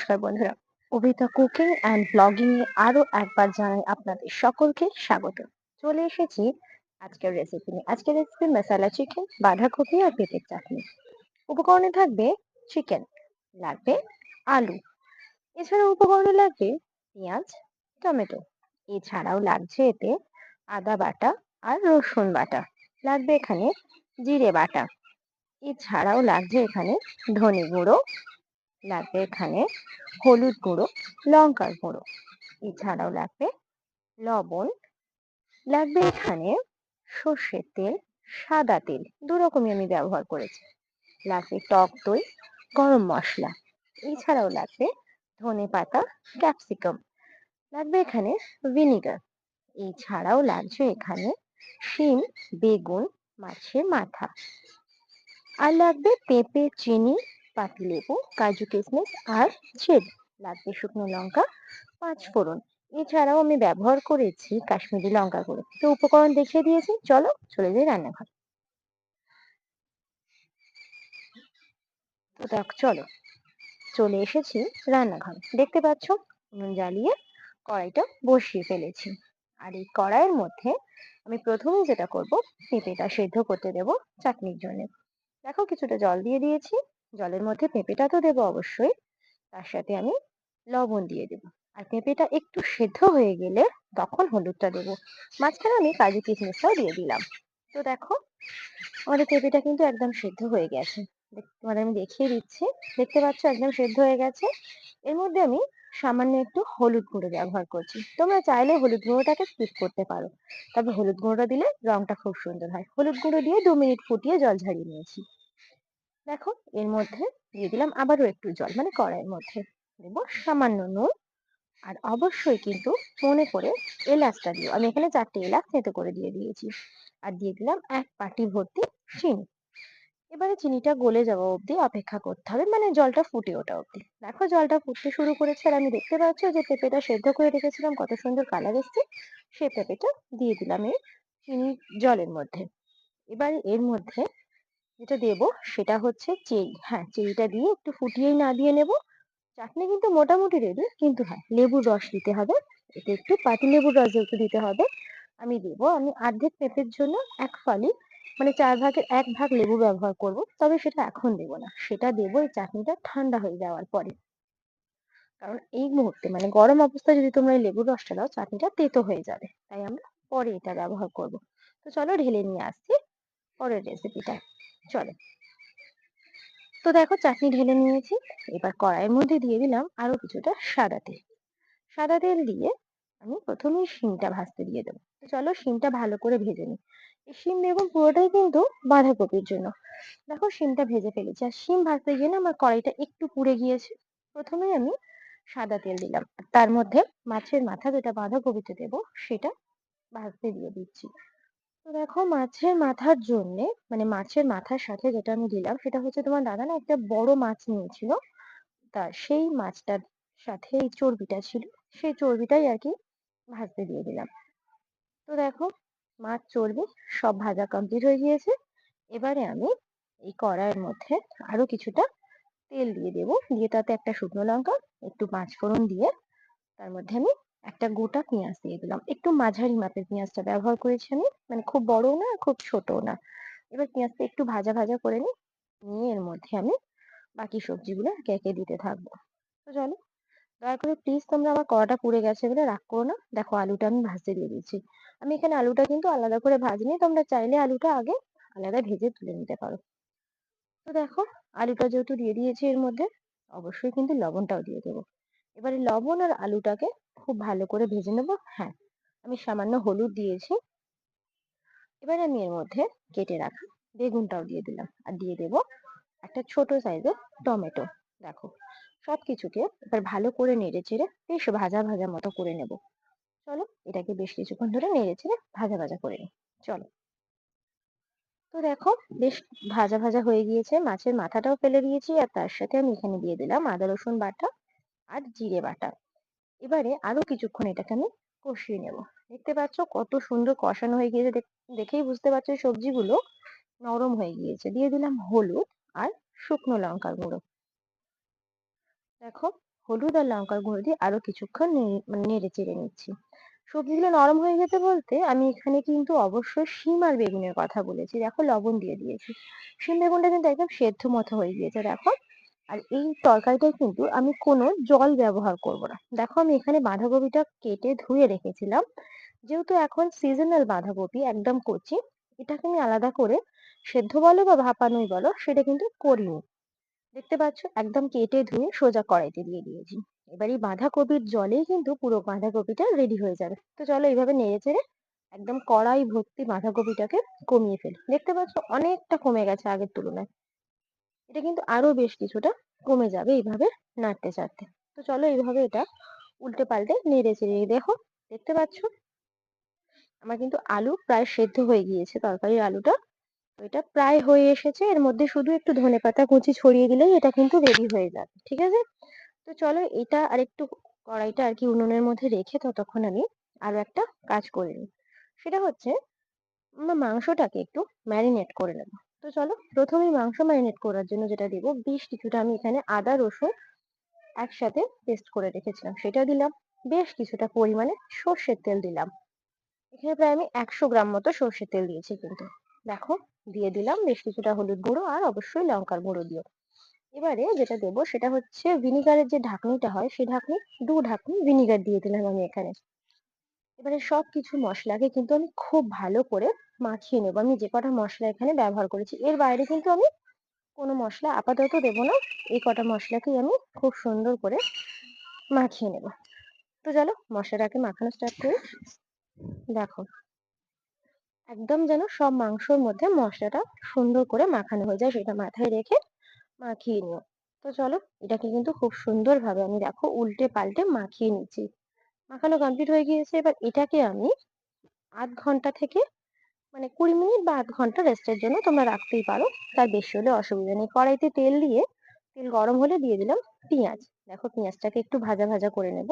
নমস্কার বন্ধুরা। Abhita cooking and blogging এ আরও একবার জানাই আপনাদের সকলকে স্বাগত। চলে এসেছি আজকের রেসিপি নিয়ে। আজকের রেসিপি মশালা চিকেন বাঁধাকপি আর পেঁপের চাটনি। উপকরণে থাকবে চিকেন লাগবে আলু। এছাড়া উপকরণে লাগবে পেঁয়াজ, টমেটো। এছাড়াও লাগছে এতে আদা বাটা আর রসুন বাটা। লাগবে এখানে জিরে বাটা। এছাড়াও লাগছে এখানে ধনে গুঁড়ো লাগবে এখানে হলুদ গুঁড়ো, লঙ্কার গুঁড়ো। এছাড়াও লাগবে লবণ, লাগবে এখানে সর্ষের তেল, সাদা তেল, দু রকমই আমি ব্যবহার করেছি। লাগবে টক দই, গরম মশলা। এছাড়াও লাগবে ধনে পাতা, ক্যাপসিকাম। লাগবে এখানে ভিনিগার। এছাড়াও লাগছে এখানে শিম, বেগুন, মাছের মাথা। আর লাগবে পেঁপে, চিনি পাতিলেবু কাজু কিশমিশ আর চেরি লাগবে শুকনো লঙ্কা পাঁচ ফোড়ন। এছাড়াও আমি ব্যবহার করেছি কাশ্মীরি লঙ্কা গুঁড়ো তো উপকরণ দেখিয়ে দিয়েছি, চলো চলে যাই রান্নাঘর। তো দেখ, চলো। চলে এসেছি রান্নাঘর। দেখতে পাচ্ছ, উনুন জ্বালিয়ে কড়াইটা বসিয়ে ফেলেছি। আর এই কড়াইয়ের মধ্যে আমি প্রথমেই যেটা করব, পেঁপেটা সেদ্ধ করতে দেব চাটনির জন্য। দেখো, কিছুটা জল দিয়ে দিয়েছি। জলের মধ্যে পেঁপেটা তো দেবো অবশ্যই। তার সাথে আমি লবণ দিয়ে দেবো। আর পেঁপেটা একটু সেদ্ধ হয়ে গেলে তখন হলুদটা দেবো। মাঝখানে আমি কাজু কিশমিশটাও দিয়ে দিলাম। তো দেখো, আমাদের পেঁপেটা কিন্তু একদম সেদ্ধ হয়ে গেছে। তোমাদের আমি দেখিয়ে দিচ্ছি। দেখতে পাচ্ছ একদম সেদ্ধ হয়ে গেছে। এর মধ্যে আমি সামান্য একটু হলুদ গুঁড়ো ব্যবহার করছি। তোমরা চাইলে হলুদ গুঁড়োটাকে স্কিপ করতে পারো। তবে হলুদ গুঁড়োটা দিলে রংটা খুব সুন্দর হয়। হলুদ গুঁড়ো দিয়ে দু মিনিট ফুটিয়ে জল ঝারিয়ে নিয়েছি। দেখো, এর মধ্যে দিয়ে দিলাম আবারও একটু জল মানে কড়াইয়ের মধ্যে দেব সামান্য নুন আর অবশ্যই কিন্তু মনে করে এলাচটা দিও। আমি এখানে চারটে এলাচ থেঁতো করে দিয়ে দিয়েছি আর দিয়ে দিলাম এক বাটি ভর্তি চিনি। এবারে চিনিটা গলে যাওয়া অবধি অপেক্ষা করতে হবে মানে জলটা ফুটে ওঠা অবধি। দেখো, জলটা ফুটতে শুরু করেছে আর আমি দেখতে পাচ্ছি যে পেঁপেটা সেদ্ধ করে রেখেছিলাম, কত সুন্দর কালার এসছে। সে পেঁপেটা দিয়ে দিলাম এই চিনি জলের মধ্যে। এবার এর মধ্যে যেটা দেব সেটা হচ্ছে চেরি। হ্যাঁ চেরিটা দিয়ে একটু ফুটিয়েই না দিয়ে নেব। চাটনি কিন্তু মোটামুটি রেডি কিন্তু হ্যাঁ লেবুর রস দিতে হবে। এতে একটু পাতি লেবুর রস যেহেতু দিতে হবে, আমি দেব। আমি অর্ধেক পেঁপের জন্য এক ফালি মানে চার ভাগের এক ভাগ লেবু ব্যবহার করব, তবে সেটা এখন দেব না। সেটা দেবো এই চাটনিটা ঠান্ডা হয়ে যাওয়ার পরে। কারণ এই মুহূর্তে মানে গরম অবস্থায় যদি তোমরা এই লেবুর রসটা দাও, চাটনিটা তেতো হয়ে যাবে। তাই আমরা পরে এটা ব্যবহার করব। তো চলো ঢেলে নিয়ে আসছি। পরের রেসিপিটা চলো। তো দেখো চাটনি ঢেলে নিয়েছি, এবার কড়াইয়ের মধ্যে দিয়ে দিলাম আরও কিছুটা সাদা তেল। সাদা তেল দিয়ে আমি প্রথমেই শিমটা ভাজতে দিয়ে দেবো। চলো শিমটা ভালো করে ভেজে নিই। এই শিম বেগুন পুরোটাই কিন্তু বাঁধাকপির জন্য। দেখো শিমটা ভেজে ফেলেছি। আর শিম ভাজতে গিয়ে না আমার কড়াইটা একটু পুড়ে গিয়েছে। প্রথমেই আমি সাদা তেল দিলাম। তার মধ্যে মাছের মাথা যেটা বাঁধাকপিতে দেবো, সেটা ভাজতে দিয়ে দিচ্ছি। তো দেখো মাছের মাথার জন্যে মানে মাছের মাথার সাথে যেটা আমি দিলাম সেটা হচ্ছে তোমার দাদা না একটা বড় মাছ নিয়েছিল। তা সেই মাছটার সাথে এই চর্বিটা ছিল, সেই চর্বিটাই আর কি ভাজতে দিয়ে দিলাম। তো দেখো মাছ চর্বি সব ভাজা কমপ্লিট হয়ে গিয়েছে। এবারে আমি এই কড়াইয়ের মধ্যে আরও কিছুটা তেল দিয়ে দেবো। দিয়ে তাতে একটা শুকনো লঙ্কা, একটু পাঁচফোড়ন দিয়ে তার মধ্যে আমি একটা গোটা পেঁয়াজ দিয়ে দিলাম। একটু মাঝারি মাপের পেঁয়াজটা ব্যবহার করেছি আমি। মানে খুব বড়ও না, খুব ছোটও না। এবার পেঁয়াজটা একটু ভাজা ভাজা করে নিই। নিয়ে এর মধ্যে আমি বাকি সবজিগুলো একে একে দিতে থাকব। তো চলো, দয়া করে প্লিজ তোমরা আমার কড়াটা পুড়ে গেছে বলে রাগ করো না। দেখো আলুটা আমি ভাজতে দিয়ে দিয়েছি। আমি এখানে আলুটা কিন্তু আলাদা করে ভাজিনি। তোমরা চাইলে আলুটা আগে আলাদা ভেজে তুলে নিতে পারো। তো দেখো, আলুটা যেহেতু দিয়ে দিয়েছি এর মধ্যে, অবশ্যই কিন্তু লবণটাও দিয়ে দেবো। এবারে লবণ আর আলুটাকে খুব ভালো করে ভেজে নেব। হ্যাঁ আমি সামান্য হলুদ দিয়েছি। এবার আমি এর মধ্যে কেটে রাখা বেগুনটাও দিয়ে দিলাম। আর দিয়ে দেব একটা ছোট সাইজের টমেটো। দেখো, সবকিছুকে এবার ভালো করে নেড়ে চেড়ে বেশ ভাজা ভাজা মতো করে নেব। চলো, এটাকে বেশ কিছুক্ষণ ধরে নেড়ে চেড়ে ভাজা ভাজা করে নিই। চলো। তো দেখো, বেশ ভাজা ভাজা হয়ে গিয়েছে। মাছের মাথাটাও ফেলে দিয়েছি আর তার সাথে আমি এখানে দিয়ে দিলাম আদা রসুন বাটা। আর জিরে বাটা। এবারে আরও কিছুক্ষণ এটাকে আমি কষিয়ে নেব। দেখতে পাচ্ছ কত সুন্দর কষানো হয়ে গিয়েছে। দেখেই বুঝতে পারছ সবজিগুলো নরম হয়ে গিয়েছে। দিয়ে দিলাম হলুদ আর শুকনো লঙ্কার গুঁড়ো। দেখো, হলুদ আর লঙ্কার গুঁড়ো দিয়ে আরও কিছুক্ষণ মানে নেড়ে চেড়ে নিচ্ছি। সবজিগুলো নরম হয়ে গেছে বলতে আমি এখানে কিন্তু অবশ্যই শিম আর বেগুনের কথা বলেছি। দেখো লবণ দিয়ে দিয়েছি। শিম বেগুনটা কিন্তু একদম সেদ্ধ মতো হয়ে গিয়েছে। দেখো আর এই তরকারিটায় কিন্তু আমি কোনো জল ব্যবহার করব না। দেখো আমি এখানে বাঁধাকপিটা কেটে ধুয়ে রেখেছিলাম। যেহেতু এখন সিজনাল বাঁধাকপি একদম কচি, এটাকে আমি আলাদা করে সেদ্ধ বলো বা ভাপানোই বলো, সেটা কিন্তু করিনি। দেখতে পাচ্ছ একদম কেটে ধুয়ে সোজা কড়াইতে দিয়ে দিয়েছি। এবার এই বাঁধাকপির জলেই কিন্তু পুরো বাঁধাকপিটা রেডি হয়ে যাবে। তো চলো এইভাবে নেড়ে চেড়ে একদম কড়াই ভর্তি বাঁধাকপিটাকে কমিয়ে ফেলি। দেখতে পাচ্ছ অনেকটা কমে গেছে আগের তুলনায়। এটা কিন্তু আরও বেশ কিছুটা কমে যাবে এইভাবে নাড়তে চাড়তে। তো চলো এইভাবে এটা উল্টে পাল্টে নেড়ে চেড়ে দেখো, দেখতে পাচ্ছ? আমার কিন্তু আলু প্রায় সেদ্ধ হয়ে গিয়েছে, তরকারির আলুটা। তো এটা প্রায় হয়ে এসেছে। এর মধ্যে শুধু একটু ধনেপাতা কুচি ছড়িয়ে দিলেই এটা কিন্তু রেডি হয়ে যাবে, ঠিক আছে? তো চলো এটা আর একটু কড়াইটা আর কি উনুনের মধ্যে রেখে ততক্ষণ আমি আরও একটা কাজ করে নিই। সেটা হচ্ছে, আমরা মাংসটাকে একটু ম্যারিনেট করে নেব। তো চলো প্রথমেই মাংস ম্যারিনেট করার জন্য যেটা দেবো, বেশ কিছুটা আমি এখানে আদা, রসুন একসাথে পেস্ট করে রেখেছিলাম সেটা দিলাম, বেশ কিছুটা পরিমাণে সর্ষের তেল দিলাম। এখানে প্রায় আমি একশো গ্রাম মতো সর্ষের তেল দিয়েছি কিন্তু। দেখো, দিয়ে দিলাম বেশ কিছুটা হলুদ গুঁড়ো আর অবশ্যই লঙ্কার গুঁড়ো দিও। এবারে যেটা দেবো সেটা হচ্ছে ভিনিগারের যে ঢাকনিটা হয় সেই ঢাকনি, দু ঢাকনি ভিনিগার দিয়ে দিলাম আমি এখানে। এবারে সব কিছু মশলাকে কিন্তু আমি খুব ভালো করে মাখিয়ে নেব। আমি যে কটা মশলা এখানে ব্যবহার করেছি। এর বাইরে কিন্তু আমি কোনো মশলা আপাতত দেবো না। এই কটা মশলাকেই আমি খুব সুন্দর করে মাখিয়ে নেব। তো চলো মশলাটাকে মাখানো স্টার্ট করি। দেখো, একদম যেন সব মাংসর মধ্যে মশলাটা সুন্দর করে মাখানো হয়ে যায় সেটা মাথায় রেখে মাখিয়ে নিও। তো চলো এটাকে কিন্তু খুব সুন্দরভাবে আমি দেখো উল্টে পাল্টে মাখিয়ে নিচ্ছি। মাখানো কমপ্লিট হয়ে গিয়েছে। এবার এটাকে আমি আধ ঘণ্টা থেকে মানে কুড়ি মিনিট বা আধ ঘণ্টা রেস্টের জন্য তোমরা রাখতেই পারো। তার বেশি হলে অসুবিধা নেই। কড়াইতে তেল দিয়ে, তেল গরম হলে দিয়ে দিলাম পেঁয়াজ। দেখো পেঁয়াজটাকে একটু ভাজা ভাজা করে নেব।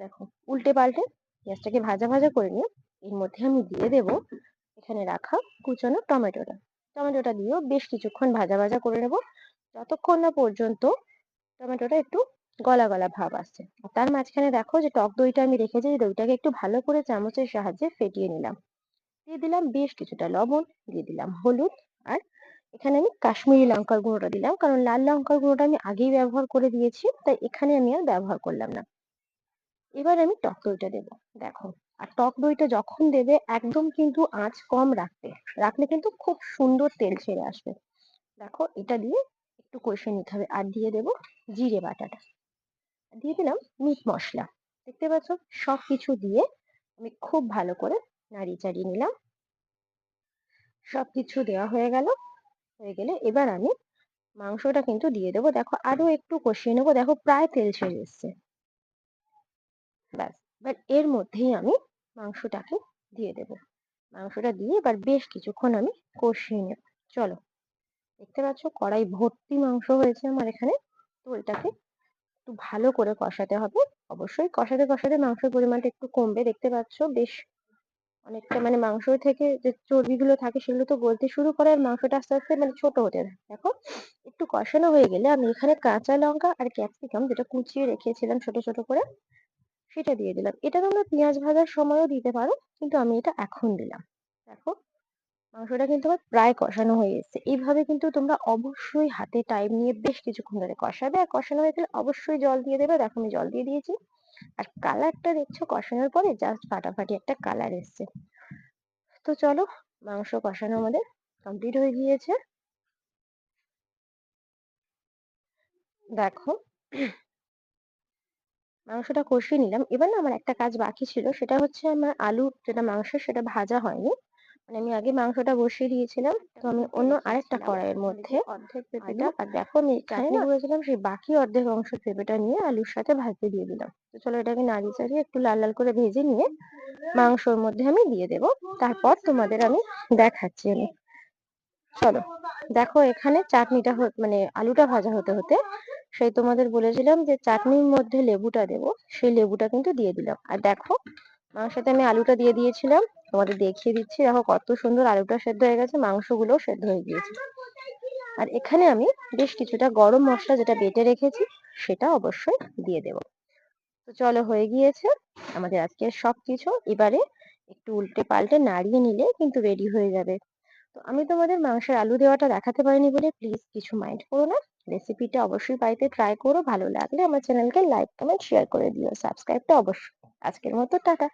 দেখো, উল্টে পাল্টে পেঁয়াজটাকে ভাজা ভাজা করে নিয়ে এর মধ্যে আমি দিয়ে দেব এখানে রাখা কুচানো টমেটোটা। টমেটোটা দিয়েও বেশ কিছুক্ষণ ভাজা ভাজা করে নেব। যতক্ষণ না পর্যন্ত টমেটোটা একটু গলা গলা ভাব আসছে। তার মাঝখানে দেখো যে টক দইটা আমি রেখেছি দইটাকে একটু ভালো করে চামচের সাহায্যে ফেটিয়ে নিলাম। দিয়ে দিলাম বেশ কিছুটা লবণ, দিয়ে দিলাম হলুদ আর এখানে আমি কাশ্মীরি লঙ্কার গুঁড়োটা দিলাম। কারণ লাল লঙ্কার গুঁড়োটা আমি আগেই ব্যবহার করে দিয়েছি, তাই এখানে আমি আর ব্যবহার করলাম না। এবার আমি টক দইটা দেবো। দেখো, আর টক দইটা যখন দেবে একদম কিন্তু আঁচ কম রাখতে। রাখলে কিন্তু খুব সুন্দর তেল ছেড়ে আসবে। দেখো, এটা দিয়ে একটু কষে নিতে হবে। আর দিয়ে দেব জিরে বাটাটা। দিয়ে দিলাম মিট মশলা। দেখতে পাচ্ছ সব কিছু দিয়ে আমি খুব ভালো করে নাড়িয়ে চাড়িয়ে নিলাম। সবকিছু দেওয়া হয়ে গেল। হয়ে গেলে এবার আমি মাংসটা কিন্তু দিয়ে দেবো। দেখো আরও একটু কষিয়ে নেব। দেখো প্রায় তেল ছেড়ে এসছে। ব্যাস। এবার এর মধ্যেই আমি মাংসটাকে দিয়ে দেব। মাংসটা দিয়ে এবার বেশ কিছুক্ষণ আমি কষিয়ে নেব। চলো। দেখতে পাচ্ছ কড়াই ভর্তি মাংস হয়েছে আমার এখানে। তো এটাকে একটু ভালো করে কষাতে হবে। অবশ্যই কষাতে কষাতে মাংসের পরিমাণটা একটু কমবে। দেখতে পাচ্ছ বেশ অনেকটা মানে মাংস থেকে যে চর্বিগুলো থাকে সেগুলো তো গলতে শুরু করে আর মাংসটা আস্তে আস্তে মানে ছোট হতে থাকে। দেখো, একটু কষানো হয়ে গেলে আমি এখানে কাঁচা লঙ্কা আর ক্যাপসিকাম যেটা কুচিয়ে রেখেছিলাম ছোট ছোট করে, সেটা দিয়ে দিলাম। এটা তোমরা পেঁয়াজ ভাজার সময়ও দিতে পারো, কিন্তু আমি এটা এখন দিলাম। দেখো, মাংসটা কিন্তু আমার প্রায় কষানো হয়ে এসেছে এইভাবে কিন্তু তোমরা অবশ্যই হাতে টাইম নিয়ে বেশ কিছুক্ষণ ধরে কষাবে। আর কষানো হয়ে গেলে অবশ্যই জল দিয়ে দেবে। দেখো আমি জল দিয়ে দিয়েছি। আর কালারটা দেখছ কষানোর পরে জাস্ট ফাটাফাটি একটা কালার এসছে। তো চলো মাংস কষানো আমাদের কমপ্লিট হয়ে গিয়েছে। দেখো, মাংসটা কষিয়ে নিলাম। এবার না আমার একটা কাজ বাকি ছিল, সেটা হচ্ছে আমার আলু যেটা মাংস সেটা ভাজা হয়নি। মানে আমি আগে মাংসটা বসিয়ে দিয়েছিলাম তো আমি অন্য আরেকটা কড়াইয়ের মধ্যে অর্ধেক পেঁপেটা আর দেখো আমি চাটনি করেছিলাম সেই বাকি অর্ধেক অংশ পেঁপেটা নিয়ে আলুর সাথে ভাজতে দিয়ে দিলাম। তো চলো এটাকে নাড়িয়ে চাড়িয়ে একটু লাল লাল করে ভেজে নিয়ে মাংসর মধ্যে আমি দিয়ে দেব। তারপর তোমাদের আমি দেখাচ্ছি আমি। চলো দেখো এখানে চাটনিটা মানে আলুটা ভাজা হতে হতে সেই তোমাদের বলেছিলাম যে চাটনির মধ্যে লেবুটা দেবো সেই লেবুটা কিন্তু দিয়ে দিলাম। আর দেখো মাংসতে আমি আলুটা দিয়ে দিয়েছিলাম। তোমাদের দেখিয়ে দিচ্ছি, দেখো কত সুন্দর আলুটা সেদ্ধ হয়ে গেছে, মাংসগুলোও সেদ্ধ হয়ে গিয়েছে। আর এখানে আমি বেশ কিছুটা গরম মশলা যেটা বেটে রেখেছি, সেটা অবশ্যই দিয়ে দেব। তো চলো হয়ে গিয়েছে আমাদের আজকের সবকিছু। এবারে একটু উল্টে পাল্টে নাড়িয়ে নিলে কিন্তু রেডি হয়ে যাবে। তো আমি তোমাদের মাংসের আলু দেওয়াটা দেখাতে পারিনি বলে প্লিজ কিছু মাইন্ড করো না। রেসিপিটা অবশ্যই বাড়িতে ট্রাই করো, ভালো লাগলে আমার চ্যানেলকে লাইক কমেন্ট শেয়ার করে দিও। সাবস্ক্রাইবটা অবশ্যই। আজকের মতো টাটা।